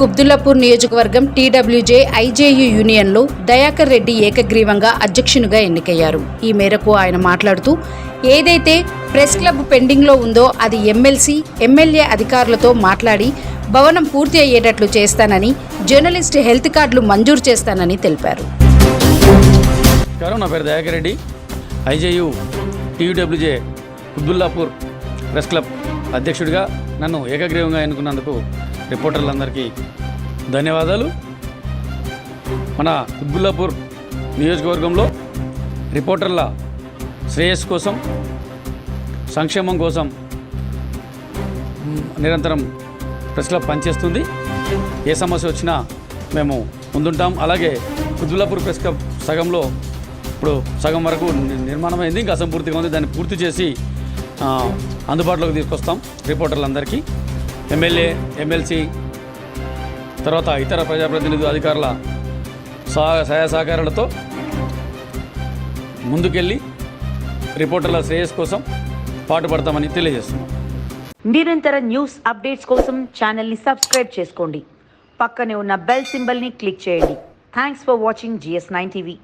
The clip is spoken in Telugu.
కుబ్దుల్లాపూర్ నియోజకవర్గం టీడబ్ల్యూజే ఐజేయు యూనియన్లో దయాకర్ రెడ్డి ఏకగ్రీవంగా అధ్యక్షునిగా ఎన్నికయ్యారు. ఈ మేరకు ఆయన మాట్లాడుతూ ఏదైతే ప్రెస్ క్లబ్ పెండింగ్లో ఉందో అది ఎమ్మెల్సీ ఎమ్మెల్యే అధికారులతో మాట్లాడి భవనం పూర్తి అయ్యేటట్లు చేస్తానని జర్నలిస్ట్ హెల్త్ కార్డులు మంజూరు చేస్తానని తెలిపారు. నా పేరు Dayakar Reddy. IJU TUWJ Kubdullapur press club అధ్యక్షుడిగా నన్ను ఏకగ్రీవంగా ఎన్నుకున్నందుకు రిపోర్టర్లందరికీ ధన్యవాదాలు. మన కుబ్దుల్లాపూర్ నియోజకవర్గంలో రిపోర్టర్ల శ్రేయస్సు కోసం సంక్షేమం కోసం నిరంతరం ప్రెస్ క్లబ్ పనిచేస్తుంది. ఏ సమస్య వచ్చినా మేము ముందుంటాం. అలాగే కుతులాపూర్ ప్రెస్ క్లబ్ సగంలో ఇప్పుడు సగం వరకు నిర్మాణం అయింది ఇంకా అసంపూర్తిగా ఉంది. దాన్ని పూర్తి చేసి అందుబాటులోకి తీసుకొస్తాం రిపోర్టర్లందరికీ. ఎమ్మెల్యే ఎమ్మెల్సీ తర్వాత ఇతర ప్రజాప్రతినిధులు అధికారుల సహా సహాయ సహకారాలతో ముందుకెళ్ళి రిపోర్టర్ల శ్రేయస్ కోసం పాటుపడతామని తెలియజేస్తున్నాం. నిరంతర న్యూస్ అప్డేట్స్ కోసం ఛానల్ని సబ్స్క్రైబ్ చేసుకోండి. పక్కనే ఉన్న బెల్ సింబల్ని క్లిక్ చేయండి. Thanks for watching GS nine TV